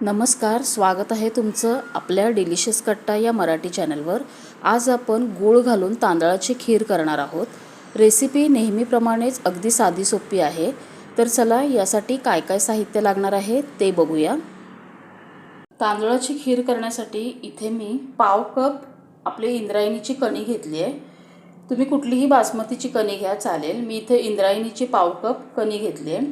नमस्कार स्वागत आहे तुमचं आपल्या डिलिशियस कट्टा या मराठी चॅनलवर. आज आपण गूळ घालून तांदळाची खीर करणार आहोत. रेसिपी नेहमीप्रमाणेच अगदी साधी सोपी आहे. तर चला यासाठी काय काय साहित्य लागणार आहे ते बघूया. तांदळाची खीर करण्यासाठी इथे मी पाव कप आपली इंद्रायणीची कणी घेतली आहे. तुम्ही कुठलीही बासमतीची कणी घ्या चालेल. मी इथे इंद्रायणीची पाव कप कणी घेतली आहे.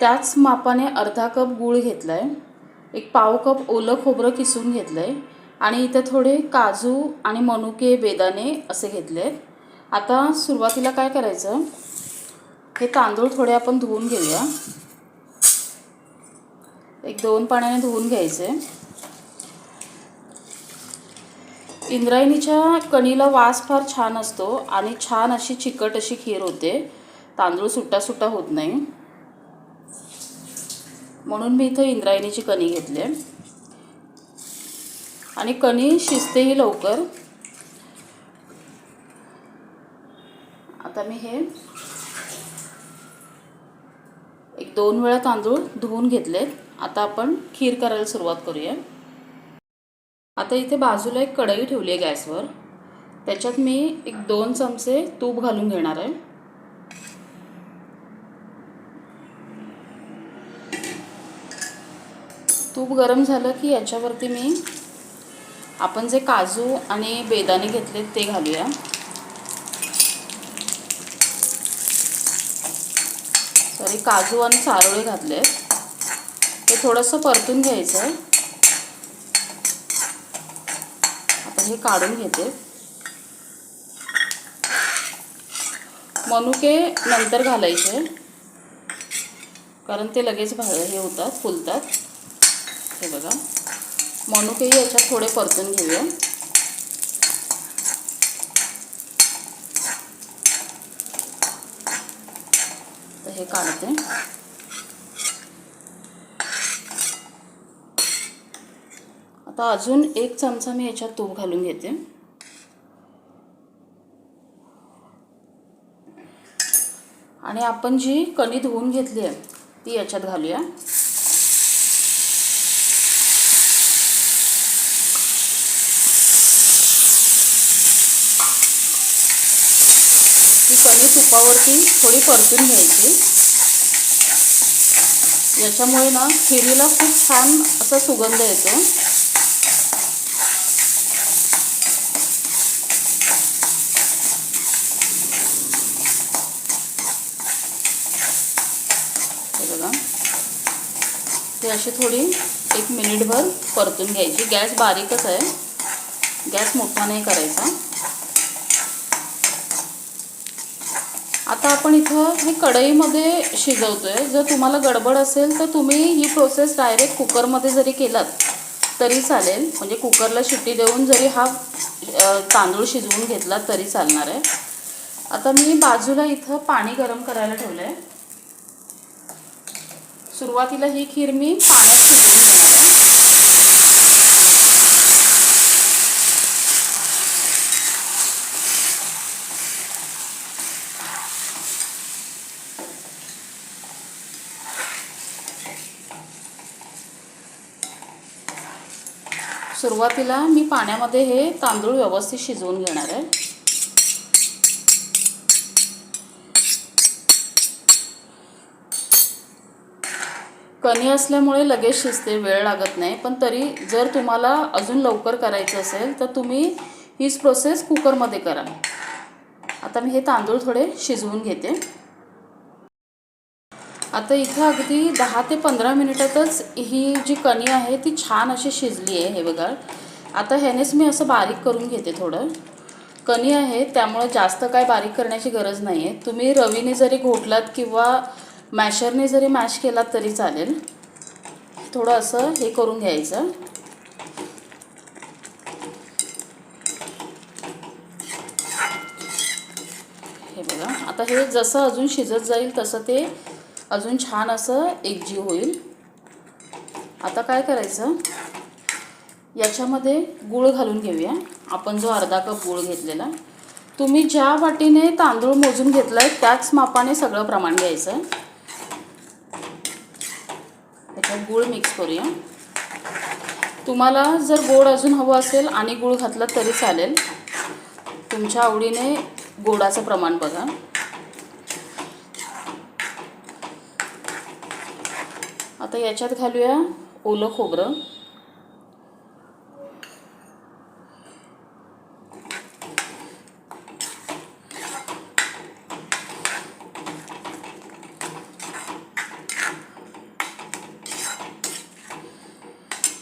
त्याच मापाने अर्धा कप गूळ घेतला आहे एक पाव कप ओलं खोबरं किसून घेतलं आहे आणि इथं थोडे काजू आणि मनुके बेदाणे असे घेतले आहेत आता सुरुवातीला काय करायचं? हे तांदूळ थोडे आपण धुवून घेऊया. एक दोन पाण्याने धुवून घ्यायचे. इंद्रायणीच्या कणीला वास फार छान असतो आणि छान अशी चिकट अशी खीर होते. तांदूळ सुट्टा सुट्टा होत नाही. म्हणून मी इथं इंद्रायणीची कणी घेतली आहे. आणि कणी शिजतेही लवकर. आता मी हे एक दोन वेळा तांदूळ धुवून घेतलेत. आता आपण खीर करायला सुरुवात करूया. आता इथे बाजूला एक कढई ठेवली आहे गॅसवर. त्याच्यात मी एक दोन चमचे तूप घालून घेणार आहे. तूप गरम झालं की याच्यावरती मी आपण जे काजू आणि बेदाणे घेतले ते घालूया. सॉरी काजू आणि चारोळे घातले ते थोडंसं परतून घ्यायचं आहे आता हे काढून घेते. मनुके नंतर घालायचे. कारण ते लगेच भा हे होतात फुलतात. हे बघा. मनुकेही याच्यात थोडे परतून घेऊया. तर हे काढते. आता अजून एक चमचा मी याच्यात तूप घालून घेते. आणि आपण जी कणी धुवून घेतली आहे ती याच्यात घालूया. ती कणी तुपावरती थोडी परतून घ्यायची. याच्यामुळे ना खिरीला खूप छान असा सुगंध येतो. ती अशी थोडी एक मिनिटभर परतून घ्यायची. गॅस बारीकच आहे. गॅस मोठा नाही करायचा. आता आपण इथं हे कढईमध्ये शिजवतोय. जर तुम्हाला गडबड असेल तर तुम्ही ही प्रोसेस डायरेक्ट कुकरमध्ये जरी केलात तरी चालेल. म्हणजे कुकरला शिट्टी देऊन जरी हा तांदूळ शिजवून घेतला तरी चालणार आहे. आता मी बाजूला इथं पाणी गरम करायला ठेवलं आहे सुरुवातीला ही खीर मी पाण्यात शिजवून घेणार आहे सुरुवातीला मी पाण्यामध्ये हे तांदूळ व्यवस्थित शिजवून घेणार आहे. कणी असल्यामुळे लगेच शिजते वेळ लागत नाही. पण तरी जर तुम्हाला अजून लवकर करायचं असेल तर तुम्ही हीच प्रोसेस कुकरमध्ये करा. आता मी हे तांदूळ थोडे शिजवून घेते. आता इथं अगदी दहा ते पंधरा मिनिटातच ही जी कणी आहे ती छान अशी शिजली आहे हे बघा. आता ह्यानेच मी असं बारीक करून घेते थोडं. कणी आहे त्यामुळे जास्त काय बारीक करण्याची गरज नाही आहे तुम्ही रवीने जरी घोटलात किंवा मॅशरने जरी मॅश केलात तरी चालेल. थोडं असं हे करून घ्यायचं. हे बघा आता हे जसं अजून शिजत जाईल तसं ते अजून छान असं एकजीव होईल. आता काय करायचं? याच्यामध्ये गूळ घालून घेऊया. आपण जो अर्धा कप गूळ घेतलेला तुम्ही ज्या वाटीने तांदूळ मोजून घेतला आहे त्याच मापाने सगळं प्रमाण घ्यायचं. त्याच्यात गूळ मिक्स करूया. तुम्हाला जर गोड अजून हवं असेल आणि गूळ घातला तरी चालेल. तुमच्या आवडीने गोडाचं प्रमाण बघा. आता याच्यात घालूया ओलं खोबरं.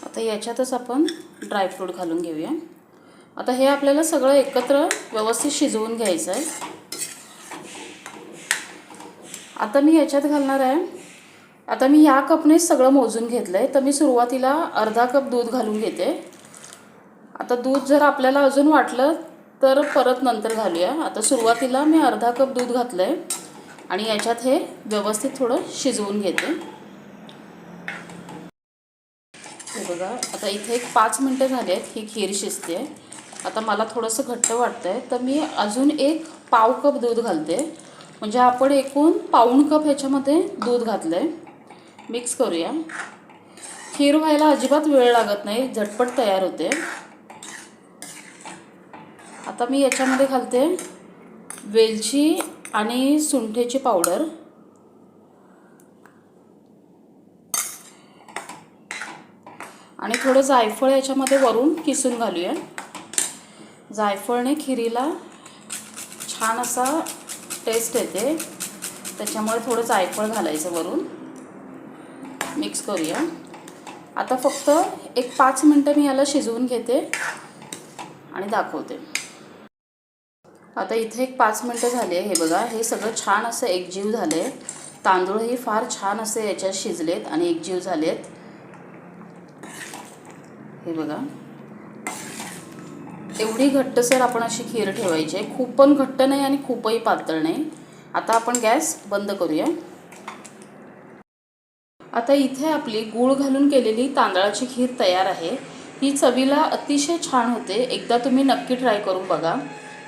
आता याच्यातच आपण ड्रायफ्रूट घालून घेऊया. आता हे आपल्याला सगळं एकत्र व्यवस्थित शिजवून घ्यायचं आहे आता मी याच्यात घालणार आहे आता मी या कपनेच सगळं मोजून घेतलं आहे तर मी सुरुवातीला अर्धा कप दूध घालून घेते. आता दूध जर आपल्याला अजून वाटलं तर परत नंतर घालूया. आता सुरुवातीला मी अर्धा कप दूध घातलं आहे आणि याच्यात हे व्यवस्थित थोडं शिजवून घेते. बघा आता इथे एक पाच मिनटं झाली आहेत ही खीर शिजते आता मला थोडंसं घट्ट वाटतं आहे तर मी अजून एक पाव कप दूध घालते. म्हणजे आपण एकूण पाऊण कप ह्याच्यामध्ये दूध घातलं आहे मिक्स करूया. खीर व्हायला अजिबात वेळ लागत नाही झटपट तयार होते. आता मी याच्यामध्ये घालते वेलची आणि सुंठेची पावडर. आणि थोडं जायफळ याच्यामध्ये वरून किसून घालूया. जायफळने खिरीला छान असा टेस्ट येते. त्याच्यामुळे थोडं जायफळ घालायचं वरून. मिक्स करूया. आता फक्त एक पाच मिनटं मी याला शिजवून घेते आणि दाखवते. आता इथे एक पाच मिनटं झाले हे बघा हे सगळं छान असं एकजीव आहे तांदूळही फार छान असे याच्यात शिजलेत आणि एकजीव झालेत. हे बघा. एवढी घट्टसर आपण अशी खीर ठेवायची आहे. खूप पण घट्ट नाही आणि खूपही पातळ नाही. आता आपण गॅस बंद करूया. आता इथे आपली गूळ घालून केलेली तांदळाची खीर तयार आहे. ही चवीला अतिशय छान होते. एकदा तुम्ही नक्की ट्राय करून बघा.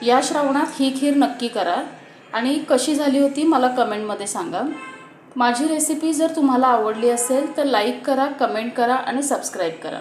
या श्रावणात ही खीर नक्की करा. आणि कशी झाली होती मला कमेंटमध्ये सांगा. माझी रेसिपी जर तुम्हाला आवडली असेल तर लाईक करा कमेंट करा आणि सबस्क्राईब करा.